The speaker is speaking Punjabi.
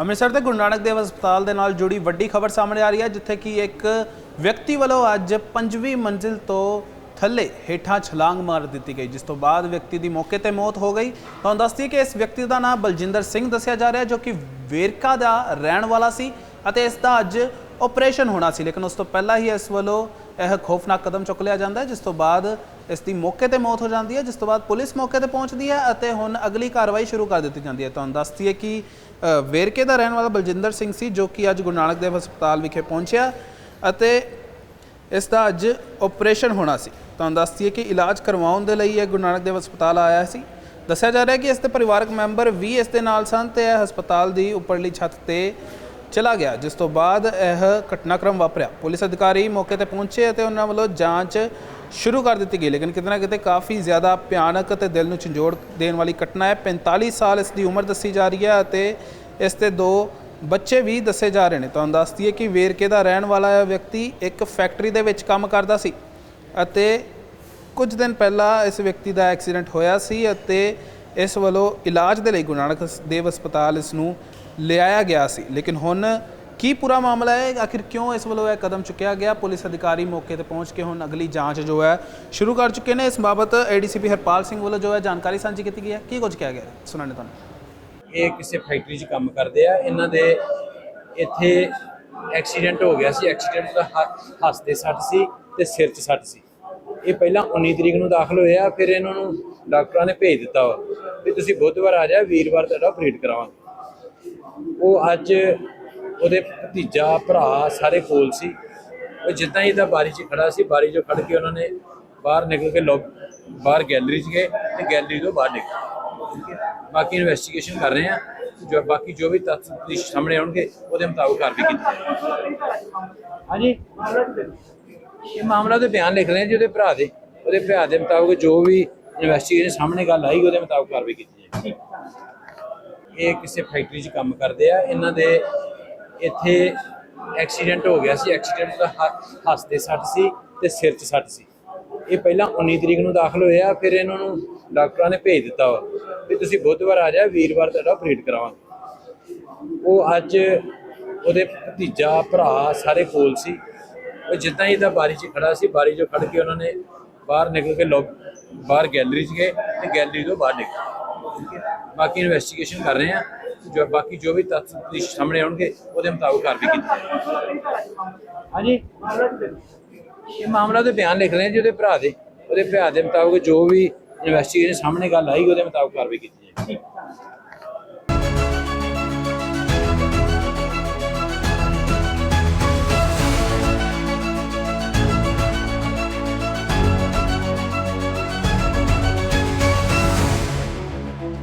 ਅੰਮ੍ਰਿਤਸਰ ਦੇ ਗੁਰੂ ਨਾਨਕ ਦੇਵ ਹਸਪਤਾਲ ਦੇ ਨਾਲ ਜੁੜੀ ਵੱਡੀ ਖਬਰ ਸਾਹਮਣੇ ਆ ਰਹੀ ਹੈ, ਜਿੱਥੇ ਕਿ ਇੱਕ ਵਿਅਕਤੀ ਵੱਲੋਂ ਅੱਜ ਪੰਜਵੀਂ ਮੰਜ਼ਿਲ ਤੋਂ ਥੱਲੇ ਹੇਠਾਂ ਛਲਾਂਗ ਮਾਰ ਦਿੱਤੀ ਗਈ, ਜਿਸ ਤੋਂ ਬਾਅਦ ਵਿਅਕਤੀ ਦੀ ਮੌਕੇ ਤੇ ਮੌਤ ਹੋ ਗਈ। ਤੁਹਾਨੂੰ ਦੱਸਦੀ ਕਿ ਇਸ ਵਿਅਕਤੀ ਦਾ ਨਾਮ ਬਲਜਿੰਦਰ ਸਿੰਘ ਦੱਸਿਆ ਜਾ ਰਿਹਾ, ਜੋ ਕਿ ਵੇਰਕਾ ਦਾ ਰਹਿਣ ਵਾਲਾ ਸੀ ਅਤੇ ਇਸ ਦਾ ਅੱਜ ਆਪਰੇਸ਼ਨ ਹੋਣਾ ਸੀ, ਲੇਕਿਨ ਉਸ ਤੋਂ ਪਹਿਲਾਂ ਹੀ ਇਸ ਵੱਲੋਂ ਇਹ ਖੌਫਨਾਕ ਕਦਮ ਚੁੱਕ ਲਿਆ ਜਾਂਦਾ ਹੈ, ਜਿਸ ਤੋਂ ਬਾਅਦ ਇਸ ਦੀ ਮੌਕੇ ਤੇ ਮੌਤ ਹੋ ਜਾਂਦੀ ਹੈ, ਜਿਸ ਤੋਂ ਬਾਅਦ ਪੁਲਿਸ ਮੌਕੇ ਤੇ ਪਹੁੰਚਦੀ ਹੈ ਅਤੇ ਹੁਣ ਅਗਲੀ ਕਾਰਵਾਈ ਸ਼ੁਰੂ ਕਰ ਦਿੱਤੀ ਜਾਂਦੀ ਹੈ। ਤੁਹਾਨੂੰ ਦੱਸਦੀ ਹੈ ਕਿ ਵੇਰਕੇ ਦਾ ਰਹਿਣ ਵਾਲਾ ਬਲਜਿੰਦਰ ਸਿੰਘ ਸੀ, ਜੋ ਕਿ ਅੱਜ ਗੁਰੂ ਨਾਨਕ ਦੇਵ ਹਸਪਤਾਲ ਵਿਖੇ ਪਹੁੰਚਿਆ ਅਤੇ ਇਸ ਦਾ ਅੱਜ ਆਪਰੇਸ਼ਨ ਹੋਣਾ ਸੀ। ਤੁਹਾਨੂੰ ਦੱਸਦੀ ਹੈ ਕਿ ਇਲਾਜ ਕਰਵਾਉਣ ਦੇ ਲਈ ਇਹ ਗੁਰੂ ਨਾਨਕ ਦੇਵ ਹਸਪਤਾਲ ਆਇਆ ਸੀ। ਦੱਸਿਆ ਜਾ ਰਿਹਾ ਹੈ ਕਿ ਇਸ ਦੇ ਪਰਿਵਾਰਕ ਮੈਂਬਰ ਵੀ ਇਸ ਦੇ ਨਾਲ ਸਨ ਤੇ ਇਹ ਹਸਪਤਾਲ ਦੀ ਉੱਪਰਲੀ ਛੱਤ ਤੇ ਚਲਾ ਗਿਆ, ਜਿਸ ਤੋਂ ਬਾਅਦ ਇਹ ਘਟਨਾਕ੍ਰਮ ਵਾਪਰਿਆ। ਪੁਲਿਸ ਅਧਿਕਾਰੀ ਮੌਕੇ ਤੇ ਪਹੁੰਚੇ ਅਤੇ ਉਹਨਾਂ ਵੱਲੋਂ ਜਾਂਚ ਸ਼ੁਰੂ ਕਰ ਦਿੱਤੀ ਗਈ, ਲੇਕਿਨ ਕਿਤੇ ਨਾ ਕਿਤੇ ਕਾਫੀ ਜ਼ਿਆਦਾ ਭਿਆਨਕ ਅਤੇ ਦਿਲ ਨੂੰ ਝੰਜੋੜ ਦੇਣ ਵਾਲੀ ਘਟਨਾ ਹੈ। 45 ਸਾਲ ਇਸ ਦੀ ਉਮਰ ਦੱਸੀ ਜਾ ਰਹੀ ਹੈ ਅਤੇ ਇਸ ਤੇ ਦੋ ਬੱਚੇ ਵੀ ਦੱਸੇ ਜਾ ਰਹੇ ਨੇ। ਤੁਹਾਨੂੰ ਦੱਸ ਦਈਏ ਕਿ ਵੇਰਕੇ ਦਾ ਰਹਿਣ ਵਾਲਾ ਵਿਅਕਤੀ ਇੱਕ ਫੈਕਟਰੀ ਦੇ ਵਿੱਚ ਕੰਮ ਕਰਦਾ ਸੀ ਅਤੇ ਕੁਝ ਦਿਨ ਪਹਿਲਾਂ ਇਸ ਵਿਅਕਤੀ ਦਾ ਐਕਸੀਡੈਂਟ ਹੋਇਆ ਸੀ ਅਤੇ ਇਸ ਵੱਲੋਂ ਇਲਾਜ ਦੇ ਲਈ ਗੁਰੂ ਨਾਨਕ ਦੇਵ ਹਸਪਤਾਲ ਇਸ ਨੂੰ ਲਿਆਇਆ ਗਿਆ ਸੀ। ਲੇਕਿਨ ਹੁਣ ਕੀ ਪੂਰਾ ਮਾਮਲਾ ਹੈ? ਆਖਿਰ ਕਿਉਂ ਇਸ ਵੱਲੋਂ ਇਹ ਕਦਮ ਚੁੱਕਿਆ ਗਿਆ? ਪੁਲਿਸ ਅਧਿਕਾਰੀ ਮੌਕੇ ਤੇ ਪਹੁੰਚ ਕੇ ਹੁਣ ਅਗਲੀ ਜਾਂਚ ਜੋ ਹੈ ਸ਼ੁਰੂ ਕਰ ਚੁੱਕੇ ਨੇ। ਇਸ ਬਾਬਤ ਏਡੀਸੀਪੀ ਹਰਪਾਲ ਸਿੰਘ ਵੱਲੋਂ ਜੋ ਹੈ ਜਾਣਕਾਰੀ ਸਾਂਝੀ ਕੀਤੀ ਗਈ ਹੈ। ਕੀ ਕੁਝ ਕਿਹਾ ਗਿਆ ਹੈ? ਸੁਣਾਣੇ ਤੁਹਾਨੂੰ। ਇਹ ਕਿਸੇ ਫੈਕਟਰੀ 'ਚ ਕੰਮ ਕਰਦੇ ਆ। ਇਹਨਾਂ ਦੇ ਇੱਥੇ ਐਕਸੀਡੈਂਟ ਹੋ ਗਿਆ ਸੀ। ਐਕਸੀਡੈਂਟ ਦਾ ਹ- ਦੇ ਸੱਟ ਸੀ ਤੇ ਸਿਰ 'ਚ ਸੱਟ ਸੀ। ਇਹ ਪਹਿਲਾਂ 19 ਤਰੀਕ ਨੂੰ ਦਾਖਲ ਹੋਇਆ। ਫਿਰ ਇਹਨਾਂ ਨੂੰ ਡਾਕਟਰਾਂ ਨੇ ਭੇਜ ਦਿੱਤਾ ਵਾ। ਵੀ ਤੁਸੀਂ ਬੁੱਧਵਾਰ ਆ ਜਾ ਵੀਰਵਾਰ ਤੁਹਾਡਾ ਆਪਰੇਟ ਕਰਾਵਾਂਗੇ। ਉਹ ਅੱਜ ਉਹਦੇ ਭਤੀਜਾ, ਭਰਾ ਸਾਰੇ ਕੋਲ ਸੀ। ਉਹ ਜਿੱਦਾਂ ਹੀ ਤਾਂ ਬਾਰੀ 'ਚ ਖੜਾ ਸੀ, ਬਾਰੀ 'ਚੋਂ ਖੜ ਕੇ ਉਹਨਾਂ ਨੇ ਬਾਹਰ ਨਿਕਲ ਕੇ ਲੋਕ, ਬਾਹਰ ਗੈਲਰੀ 'ਚ ਗਏ ਤੇ ਗੈਲਰੀ ਤੋਂ ਬਾਹਰ ਨਿਕਲੇ। ਬਾਕੀ ਇਨਵੈਸਟੀਗੇਸ਼ਨ ਕਰ ਰਹੇ ਆ ਜੋ ਬਾਕੀ ਜੋ ਵੀ ਤੱਥ ਸਾਹਮਣੇ ਆਉਣਗੇ, ਉਹਦੇ ਮੁਤਾਬਕ ਕਾਰਵਾਈ ਕੀਤੀ ਹਾਂਜੀ। ਇਹ ਮਾਮਲਾ ਤੇ ਬਿਆਨ ਲਿਖ ਰਹੇ ਜੀ ਉਹਦੇ ਭਰਾ ਦੇ। ਉਹਦੇ ਭਰਾ ਦੇ ਮੁਤਾਬਕ ਜੋ ਵੀ ਇਨਵੈਸਟੀਗੇਸ਼ਨ ਸਾਹਮਣੇ ਗੱਲ ਆਈ, ਉਹਦੇ ਮੁਤਾਬਕ ਕਾਰਵਾਈ ਕੀਤੀ ਜਾਏਗੀ ਇਹ ਕਿਸੇ ਫੈਕਟਰੀ 'ਚ ਕੰਮ ਕਰਦੇ ਆ, ਇਹਨਾਂ ਦੇ ਇੱਥੇ ਐਕਸੀਡੈਂਟ ਹੋ ਗਿਆ ਸੀ, ਐਕਸੀਡੈਂਟ ਦਾ ਹ- ਹੱਸ ਸੱਟ ਸੀ ਤੇ ਸਿਰ 'ਚ ਸੱਟ ਸੀ। ਇਹ ਪਹਿਲਾਂ 19 ਤਰੀਕ ਨੂੰ ਦਾਖਲ ਹੋਏ ਆ, ਫਿਰ ਇਹਨਾਂ ਨੂੰ ਡਾਕਟਰਾਂ ਨੇ ਭੇਜ ਦਿੱਤਾ ਵਾ ਵੀ ਤੁਸੀਂ ਬੁੱਧਵਾਰ ਆ ਜਾ ਵੀਰਵਾਰ ਤੁਹਾਡਾ ਆਪਰੇਟ ਕਰਾਵਾਂਗੇ। ਉਹ ਅੱਜ ਉਹਦੇ ਭਤੀਜਾ, ਭਰਾ ਸਾਰੇ ਕੋਲ ਸੀ। ਉਹ ਜਿੱਦਾਂ ਹੀ ਤਾਂ ਬਾਰੀ 'ਚ ਖੜਾ ਸੀ, ਬਾਰੀ 'ਚੋਂ ਖੜ ਕੇ ਉਹਨਾਂ ਨੇ ਬਾਹਰ ਨਿਕਲ ਕੇ ਲੋਕ, ਬਾਹਰ ਗੈਲਰੀ 'ਚ ਗਏ ਤੇ ਗੈਲਰੀ ਤੋਂ ਬਾਹਰ ਨਿਕਲੇ। ਬਾਕੀ ਇਨਵੈਸਟੀਗੇਸ਼ਨ ਕਰ ਰਹੇ ਆ ਜੋ ਬਾਕੀ ਜੋ ਵੀ ਤੱਥ ਸਾਹਮਣੇ ਆਉਣਗੇ ਉਹਦੇ ਮੁਤਾਬਕ ਕਾਰਵਾਈ ਕੀਤੀ ਜਾਏਗੀ ਹਾਂਜੀ। ਇਹ ਮਾਮਲਾ ਤੇ ਬਿਆਨ ਲਿਖ ਰਹੇ ਜੀ ਉਹਦੇ ਭਰਾ ਦੇ। ਉਹਦੇ ਭਰਾ ਦੇ ਮੁਤਾਬਕ ਜੋ ਵੀ ਇਨਵੈਸਟੀਗੇਸ਼ਨ ਸਾਹਮਣੇ ਗੱਲ ਆਈ ਉਹਦੇ ਮੁਤਾਬਕ ਕਾਰਵਾਈ ਕੀਤੀ ਜਾਏਗੀ